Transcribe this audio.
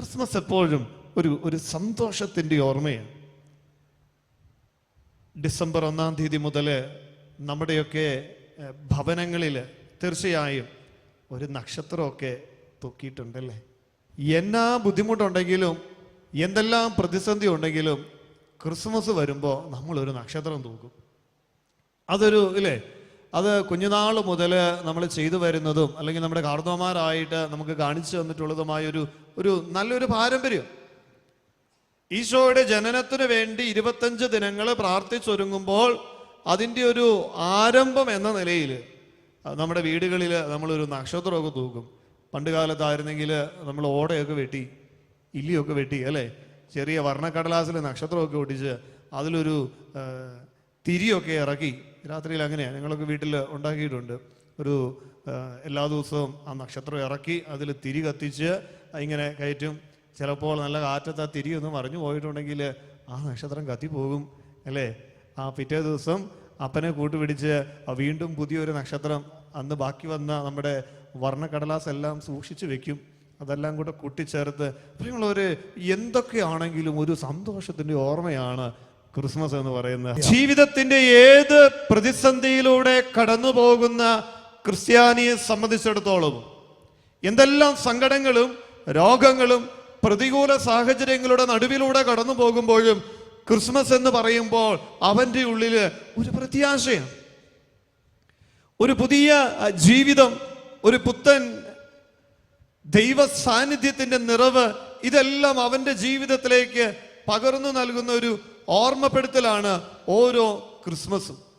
Christmas എപ്പോഴും ഒരു ഒരു സന്തോഷത്തിന്റെ ഓർമ്മയാണ്. ഡിസംബർ ഒന്നാം തീയതി മുതൽ നമ്മുടെയൊക്കെ ഭവനങ്ങളിൽ തീർച്ചയായും ഒരു നക്ഷത്രമൊക്കെ തൂക്കിയിട്ടുണ്ടല്ലേ? എന്നാ ബുദ്ധിമുട്ടുണ്ടെങ്കിലും എന്തെല്ലാം പ്രതിസന്ധി ഉണ്ടെങ്കിലും ക്രിസ്മസ് വരുമ്പോൾ നമ്മളൊരു നക്ഷത്രം തൂക്കും. അതൊരു ഇല്ലേ? അത് കുഞ്ഞുനാൾ മുതൽ നമ്മൾ ചെയ്തു വരുന്നതും അല്ലെങ്കിൽ നമ്മുടെ കാർന്നവന്മാരായിട്ട് നമുക്ക് കാണിച്ചു തന്നിട്ടുള്ളതുമായ ഒരു ഒരു നല്ലൊരു പാരമ്പര്യം. ഈശോയുടെ ജനനത്തിന് വേണ്ടി ഇരുപത്തഞ്ച് ദിനങ്ങൾ പ്രാർത്ഥിച്ചൊരുങ്ങുമ്പോൾ അതിന്റെ ഒരു ആരംഭം എന്ന നിലയിൽ നമ്മുടെ വീടുകളിൽ നമ്മളൊരു നക്ഷത്രമൊക്കെ തൂക്കും. പണ്ട് കാലത്തായിരുന്നെങ്കിൽ നമ്മൾ ഓടയൊക്കെ വെട്ടി ഇല്ലിയൊക്കെ വെട്ടി അല്ലേ? ചെറിയ വർണക്കടലാസിൽ നക്ഷത്രമൊക്കെ ഒട്ടിച്ച് അതിലൊരു തിരിയൊക്കെ ഇറക്കി രാത്രിയിൽ അങ്ങനെയാണ് ഞങ്ങളൊക്കെ വീട്ടിൽ ഉണ്ടാക്കിയിട്ടുണ്ട്. ഒരു എല്ലാ ദിവസവും ആ നക്ഷത്രം ഇറക്കി അതിൽ തിരി കത്തിച്ച് ഇങ്ങനെ കയറ്റും. ചിലപ്പോൾ നല്ല കാറ്റത്ത് ആ തിരി ഒന്ന് മറിഞ്ഞു പോയിട്ടുണ്ടെങ്കിൽ ആ നക്ഷത്രം കത്തിപ്പോകും അല്ലേ? ആ പിറ്റേ ദിവസം അപ്പനെ കൂട്ടുപിടിച്ച് വീണ്ടും പുതിയൊരു നക്ഷത്രം അന്ന് ബാക്കി വന്ന നമ്മുടെ വർണക്കടലാസ് എല്ലാം സൂക്ഷിച്ചു വെക്കും. അതെല്ലാം കൂടെ കൂട്ടിച്ചേർത്ത്. പ്രിയമുള്ളവർ എന്തൊക്കെയാണെങ്കിലും ഒരു സന്തോഷത്തിന്റെ ഓർമ്മയാണ് ക്രിസ്മസ് എന്ന് പറയുന്ന ജീവിതത്തിന്റെ ഏത് പ്രതിസന്ധിയിലൂടെ കടന്നു പോകുന്ന ക്രിസ്ത്യാനിയെ സംബന്ധിച്ചിടത്തോളം എന്തെല്ലാം സങ്കടങ്ങളും രോഗങ്ങളും പ്രതികൂല സാഹചര്യങ്ങളുടെ നടുവിലൂടെ കടന്നു പോകുമ്പോഴും ക്രിസ്മസ് എന്ന് പറയുമ്പോൾ അവന്റെ ഉള്ളിൽ ഒരു പ്രത്യാശയാണ്. ഒരു പുതിയ ജീവിതം ഒരു പുത്തൻ ദൈവ സാന്നിധ്യത്തിന്റെ നിറവ് ഇതെല്ലാം അവന്റെ ജീവിതത്തിലേക്ക് പകർന്നു നൽകുന്ന ഒരു ഓർമ്മപ്പെടുത്തലാണ് ഓരോ ക്രിസ്മസും.